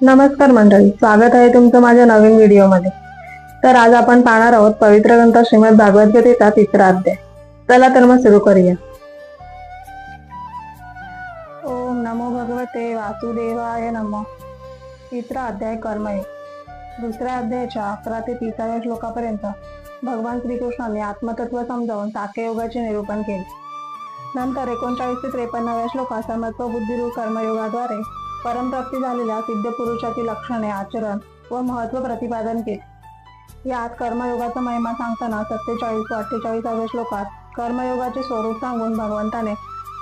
नमस्कार मंडळी स्वागत आहे तुमचं माझ्या नवीन व्हिडिओमध्ये. तर आज आपण पाहणार आहोत पवित्र ग्रंथ श्रीमद भागवतगीतेचा तिसरा अध्याय. चला तर मग सुरू करूया. ओम नमो भगवते वासुदेवाय नमो. तिसरा अध्याय कर्मयोग दुसऱ्या अध्यायाच्या अकरा ते तिसाव्या श्लोकापर्यंत भगवान श्रीकृष्णाने आत्मतत्व समजावून ताकेयोगाचे निरूपण केले. नंतर एकोणचाळीस ते त्रेपन्नाव्या श्लोकात समत्व बुद्धिरूप कर्मयोगाद्वारे परमप्राप्ती झालेल्या सिद्ध पुरुषाची लक्षणे आचरण व महत्त्व प्रतिपादन केले. यात कर्मयोगाचा महिमा सांगताना सत्तेचाळीस व अठ्ठेचाळीसाव्या श्लोकात कर्मयोगाचे स्वरूप सांगून भगवंताने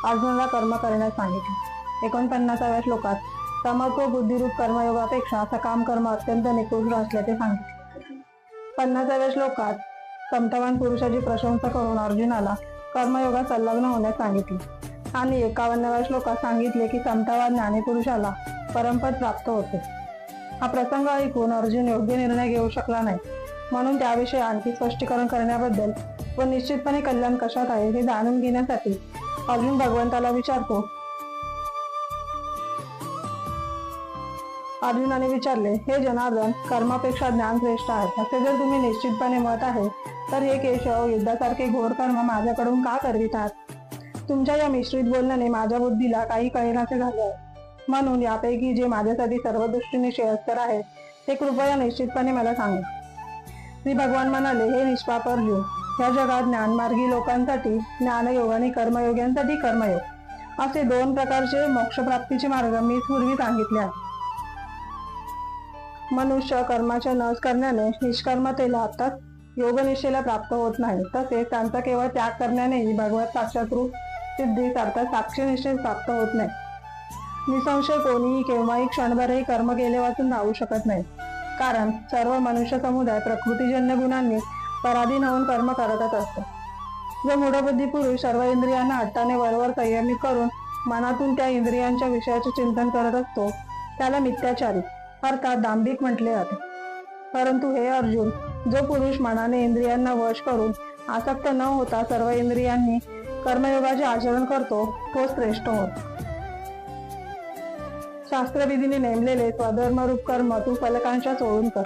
अर्जुनाला कर्म करण्यास सांगितले. एकोणपन्नासाव्या श्लोकात समत्व बुद्धिरूप कर्मयोगापेक्षा सकाम कर्म अत्यंत निकृष्ट असल्याचे सांगितले. पन्नासाव्या श्लोकात समतावान पुरुषाची प्रशंसा करून अर्जुनाला कर्मयोगात संलग्न होण्यास सांगितले. आणि एकावन्नाव्या श्लोकात सांगितले की समतावान ज्ञानीपुरुषाला परमपद प्राप्त होते. हा प्रसंग ऐकून अर्जुन योग्य निर्णय घेऊ शकला नाही. म्हणून त्याविषयी आणखी स्पष्टीकरण करण्याबद्दल व निश्चितपणे कल्याण कशात आहे हे जाणून घेण्यासाठी अर्जुन भगवंताला विचारतो. अर्जुनाने विचारले हे जनार्दन कर्मापेक्षा ज्ञान श्रेष्ठ आहे असे जर तुम्ही निश्चितपणे मत आहे तर हे केशव युद्धासारखे घोर कर्म माझ्याकडून का करवितात? तुमच्या या मिश्रित बोलण्याने माझ्या बुद्धीला काही कळेनासे झाले. आहे म्हणून यापैकी जे माझ्यासाठी सर्व दृष्टीने श्रेयस्कर आहे ते कृपया निश्चितपणे मला सांगा. श्री भगवान म्हणाले हे निष्पाप अर्जुन या जगात ज्ञानमार्गी लोकांसाठी ज्ञानयोग आणि कर्मयोग्यांसाठी कर्मयोग. असे दोन प्रकारचे मोक्षप्राप्तीचे मार्ग मी पूर्वी सांगितले आहे मनुष्य कर्माच्या नस करण्याने निष्कर्मतेला आत्ताच योगनिष्ठेला प्राप्त होत नाही. तसेच त्यांचा केवळ त्याग करण्यानेही भगवत साक्षात रूप सिद्धीस अर्थात साक्षी निश्चय प्राप्त होत नाही. निसंशय कोणीही केव्हाही क्षणभरही कर्म केले वाचून राहू शकत नाही. कारण सर्व मनुष्य समुदाय प्रकृतीजन्य गुणांनी पराधीन होऊन कर्म करतच असतो. जो मूढबुद्धी पुरुष सर्व इंद्रियांना हट्टाने वरवर संयमित करून मनातून त्या इंद्रियांच्या विषयाचे चिंतन करत असतो त्याला मिथ्याचारी अर्थात दांभिक म्हटले जाते. परंतु हे अर्जुन जो पुरुष मनाने इंद्रियांना वश करून आसक्त न होता सर्व इंद्रियांनी कर्मयोगाचे आचरण करतो तो श्रेष्ठ होत. शास्त्रविधीने नेमलेले स्वधर्मरूप कर्म तू फलकांच्या सोडून कर.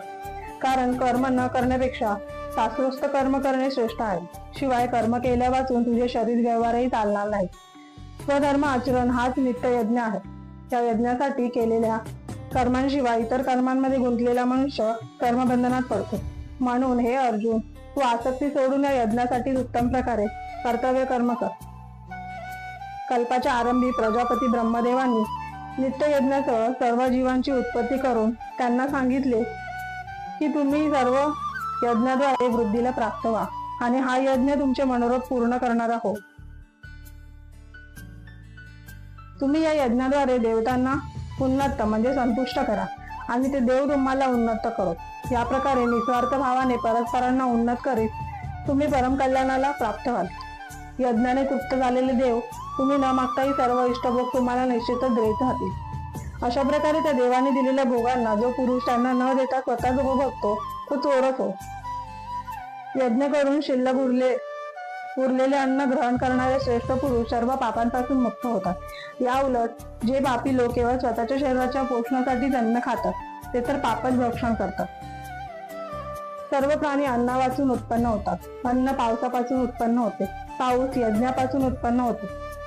कारण कर्म न करण्यापेक्षा शास्त्रोस्त कर्म करणे श्रेष्ठ आहे. शिवाय कर्म केल्या वाचून तुझे शरीर व्यवहारही चालणार नाही. स्वधर्म आचरण हाच नित्य यज्ञ आहे. त्या यज्ञासाठी केलेल्या कर्मांशिवाय इतर कर्मांमध्ये गुंतलेला मनुष्य कर्मबंधनात पडतो. म्हणून हे अर्जुन तू आसक्ती सोडून या यज्ञासाठी उत्तम प्रकारे कर्तव्य कर्म कर. कल्पाच्या आरंभी प्रजापती ब्रह्मदेवांनी नित्ययज्ञासह सर्व जीवांची उत्पत्ती करून त्यांना सांगितले की तुम्ही सर्व यज्ञाद्वारे वृद्धीला प्राप्त व्हा आणि हा यज्ञ तुमचे मनोरथ पूर्ण करणारा हो तुम्ही या यज्ञाद्वारे देवतांना उन्नत म्हणजे संतुष्ट करा आणि ते देव तुम्हाला उन्नत करो. या प्रकारे निस्वार्थ भावाने परस्परांना उन्नत करीत तुम्ही परमकल्याणाला प्राप्त व्हाल. यज्ञाने तृप्त झालेले देव तुम्ही न मागताही सर्व इष्टभोग तुम्हाला निश्चितच देत राहतील. अशा प्रकारे त्या देवाने दिलेल्या भोगांना जो पुरुष त्यांना न देता स्वतःच भोगतो तो चोरच हो. यज्ञ करून शिल्लक उरले उरलेले अन्न ग्रहण करणारे श्रेष्ठ पुरुष सर्व पापांपासून मुक्त होतात. या उलट जे पापी लोक केवळ स्वतःच्या शरीराच्या पोषणासाठी अन्न खातात ते तर पापच भक्षण करतात. सर्व प्राणी अन्नापासून उत्पन्न होतात. अन्न पावसापासून उत्पन्न होते. पाऊस यज्ञापासून उत्पन्न होतो.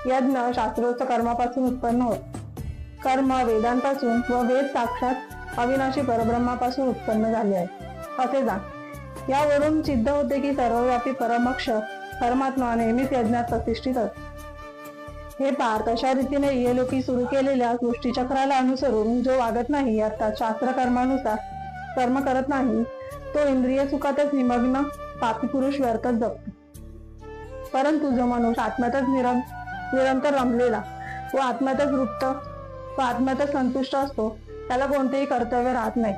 यज्ञ शास्त्रोक्त कर्मापासून उत्पन्न होत. कर्म वेदांपासून व वेद साक्षात अविनाशी परब्रह्मापासून उत्पन्न झाले आहे. असे जाण यावरून सिद्ध होते की सर्वव्यापी परमक्ष परमात्मा नेहमीच यज्ञात प्रतिष्ठित असतो. हे पार तशा रीतीने इयलोकी सुरू केलेल्या सृष्टीचक्राला अनुसरून जो वागत नाही अर्थात शास्त्र कर्मानुसार कर्म करत नाही तो इंद्रिय सुखातच निमग्न पापी पुरुष व्यर्थच जगतो. परंतु जो मनुष्य आत्म्यातच निरं निरंतर रमलेला व आत्म्यातच वृत्त व आत्म्यातच संतुष्ट असतो त्याला कोणतेही कर्तव्य राहत नाही.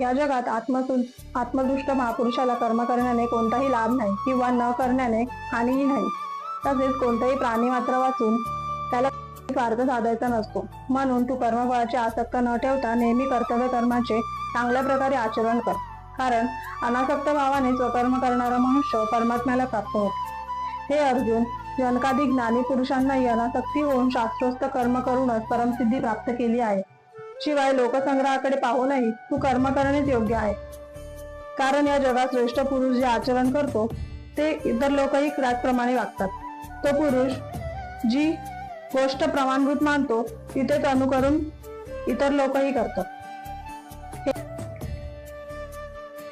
या जगात आत्मसु आत्मदुष्ट महापुरुषाला कर्म करण्याने कोणताही लाभ नाही किंवा न करण्याने हानीही नाही. तसेच कोणताही प्राणी मात्र वाचून त्याला स्वार्थ साधायचा नसतो. म्हणून तू कर्मफळाची आसक्त न ठेवता नेहमी कर्तव्य कर्माचे चांगल्या प्रकारे आचरण कर. कारण अनासक्त भावाने स्वकर्म करणारा मनुष्य परमात्म्याला प्राप्त होतो. हे अर्जुन जनकादी ज्ञानी पुरुषांनाही अनासक्ती होऊन शास्त्रोक्त कर्म करूनच परमसिद्धी प्राप्त केली आहे. शिवाय लोकसंग्रहाकडे पाहूनही तू कर्म करणेच योग्य आहे. कारण या जगात श्रेष्ठ पुरुष जे आचरण करतो ते इतर लोकही त्याचप्रमाणे वागतात. तो पुरुष जी गोष्ट प्रमाणभूत मानतो तिथेच अनुकरून इतर लोकही करतात.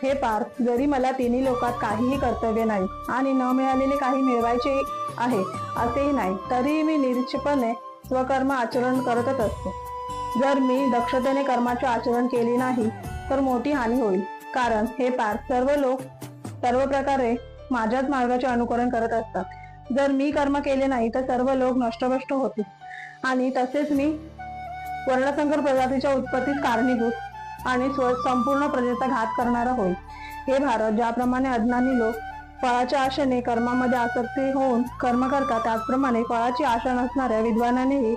हे पार्थ जरी मला तिन्ही लोकात काहीही कर्तव्य नाही आणि न मिळालेले काही मिळवायचे आहे असेही नाही तरीही मी निरीक्षपणे स्वकर्म आचरण करतच असते. जर मी दक्षतेने कर्माचे आचरण केले नाही तर मोठी हानी होईल. कारण हे पार्थ सर्व लोक सर्व प्रकारे माझ्याच मार्गाचे अनुकरण करत असतात. जर मी कर्म केले नाही तर सर्व लोक नष्टभष्ट होतील. आणि तसेच मी वर्णसंकर प्रजातीच्या उत्पत्तीस कारणीभूत आणि संपूर्ण प्रजेचा घात करणारा होईल हे भारत ज्याप्रमाणे अज्ञानी लोक फळाच्या आशेने कर्मामध्ये आसक्ती होऊन कर्म करतात त्याचप्रमाणे फळाची आशा नसणाऱ्या विद्वानानेही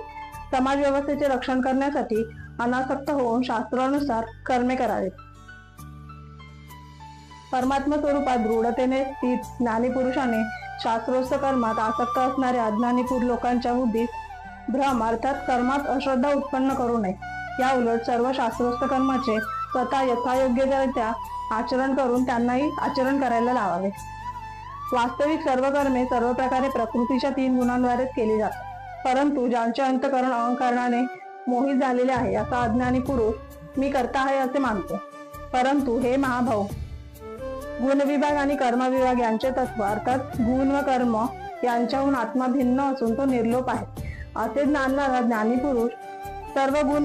समाज व्यवस्थेचे रक्षण करण्यासाठी अनासक्त होऊन शास्त्रानुसार कर्मे करावेत. परमात्मा स्वरूपात दृढतेने स्थित ज्ञानी पुरुषाने शास्त्रोक्त कर्मात आसक्त असणाऱ्या अज्ञानी पुर लोकांच्या बुद्धीत भ्रम अर्थात कर्मात अश्रद्धा उत्पन्न करू नये. या उलट सर्व शास्त्रोक्त कर्माचे स्वतः यथायोग्यरित्या आचरण करून त्यांनाही आचरण करायला लावावे. वास्तविक सर्व कर्मे सर्व प्रकारे प्रकृतीच्या तीन गुणांद्वारेच केली जातात. परंतु ज्यांचे अंतकरण अहंकारणाने मोहित झालेले आहे असा अज्ञानी पुरुष मी करता आहे असे मानतो. परंतु हे महाभाऊ गुणविभाग आणि कर्मविभाग यांचे तत्व अर्थात गुण व कर्म यांच्याहून आत्मा भिन्न असून तो निर्लोप आहे. असे ज्ञानणारा ज्ञानी पुरुष सर्व गुण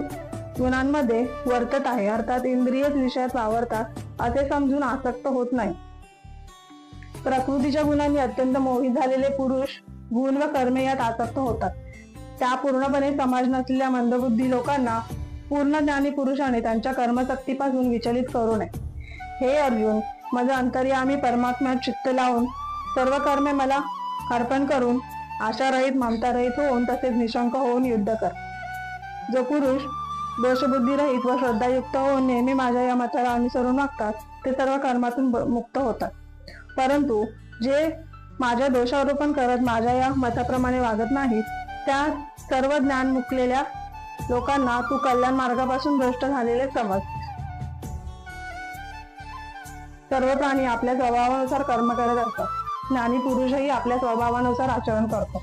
गुणांमध्ये वर्तत आहे. अर्थात इंद्रियच विषयात वावरतात असे समजून आसक्त होत नाही. प्रकृतीच्या गुणांनी अत्यंत मोहित झालेले पुरुष गुण व कर्मे यात आसक्त होतात. त्या पूर्णपणे समाज नसलेल्या मंदबुद्धी लोकांना पूर्ण ज्ञानी पुरुषाने त्यांच्या कर्मशक्तीपासून विचलित करू नये. हे अर्जुन माझं अंतर्यामी परमात्म्यात चित्त लावून सर्व कर्मे मला अर्पण करून आशारहित ममतारहित होऊन तसेच निशंक होऊन युद्ध कर. जो पुरुष दोषबुद्धीरहित व श्रद्धायुक्त होऊन नेहमी माझ्या या मताला अनुसरून वागतात ते सर्व कर्मातून मुक्त होतात. परंतु जे माझ्या दोषारोपण करत माझ्या या मताप्रमाणे वागत नाहीत त्या सर्व ज्ञान मुकलेल्या लोकांना तू कल्याण मार्गापासून भ्रष्ट झालेले समज. सर्व प्राणी आपल्या स्वभावानुसार कर्म करत असतात. ज्ञानी पुरुषही आपल्या स्वभावानुसार आचरण करतो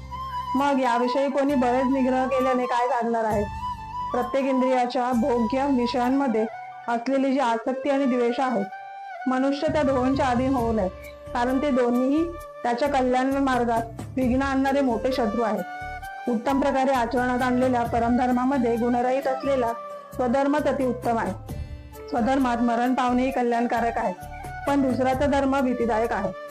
मग याविषयी कोणी बरेच निग्रह केल्याने काय साधणार आहे? प्रत्येक इंद्रियाच्या भोग्य विषयांमध्ये असलेली जी आसक्ती आणि द्वेष आहे मनुष्य त्या दोघांच्या अधीन होऊ नये कारण ते दोन्हीही त्याच्या कल्याण मार्गात विघ्न आणणारे मोठे शत्रू आहेत. उत्तम प्रकारे आचरणात आणलेल्या परमधर्मामध्ये गुणरहित असलेला स्वधर्मच अति उत्तम आहे. स्वधर्मात मरण पावणेही कल्याणकारक आहे. पण दुसऱ्याचा धर्म भीतीदायक आहे.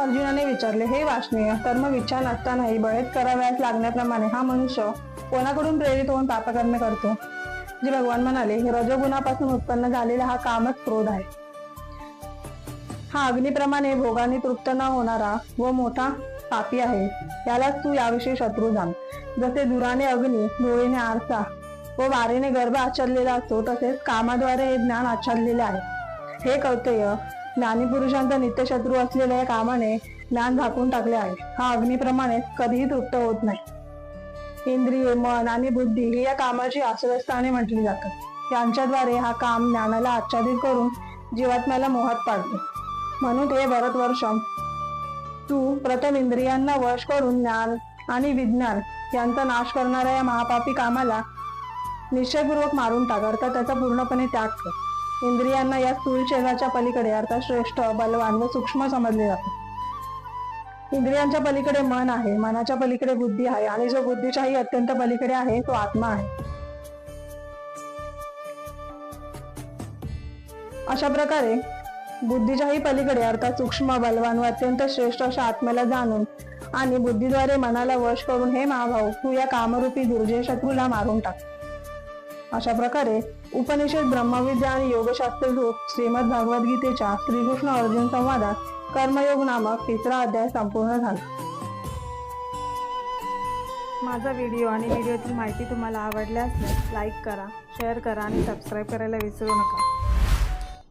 अर्जुनाने विचारले हे वाचनीय कर्म इच्छा नसतानाही बळेत कराव्यास लागण्याप्रमाणे हा मनुष्य कोणाकडून प्रेरित होऊन पापकर्म करतो? जे भगवान म्हणाले रजोगुणापासून उत्पन्न झालेला हा कामच क्रोध आहे. हा अग्निप्रमाणे भोगाने तृप्त न होणारा व मोठा पापी आहे. यालाच तू याविषयी शत्रू जाण. जसे दुराने अग्नी डोळीने आरसा व वारेने गर्भ आच्छादलेला असतो तसेच कामाद्वारे हे ज्ञान आच्छादलेले आहे. हे कौतय ज्ञानी पुरुषांचा असलेल्या या कामाने ज्ञान झाकून टाकले आहे. हा अग्निप्रमाणे कधीही तृप्त होत नाही. इंद्रिये मन आणि बुद्धी ही या कामाची आश्रयस्थाने म्हटली जातात. यांच्याद्वारे हा काम ज्ञानाला आच्छादित करून जीवात्म्याला मोहात पाडतो. म्हणून हे भरतवर्षम तू प्रथम इंद्रियांना वश करून ज्ञान आणि विज्ञान यांचा नाश करणाऱ्या या महापापी कामाला निश्चयपूर्वक मारून टाक. अर्थात त्याचा पूर्णपणे त्याग कर. इंद्रियांना या स्थूल शरीराच्या पलीकडे अर्थात श्रेष्ठ बलवान व सूक्ष्म समजले जाते. इंद्रियांच्या पलीकडे मन आहे मनाच्या पलीकडे बुद्धी आहे आणि जो बुद्धीच्याही अत्यंत पलीकडे आहे तो आत्मा आहे. अशा प्रकारे बुद्धीच्याही पलीकडे अर्थात सूक्ष्म बलवान व अत्यंत श्रेष्ठ अशा आत्म्याला जाणून आणि बुद्धीद्वारे मनाला वश करून हे महाभाऊ तू या कामरूपी दुर्जय शत्रूला मारून टाक. अशा प्रकारे उपनिषद ब्रह्मविद्या आणि योगशास्त्र रूप श्रीमद भगवद्गीतेच्या श्रीकृष्ण अर्जुन संवादात कर्मयोग नामक तिसरा अध्याय संपूर्ण झाला. माझा व्हिडिओ आणि व्हिडिओतील माहिती तुम्हाला आवडल्यास लाईक करा शेअर करा आणि सबस्क्राईब करायला विसरू नका.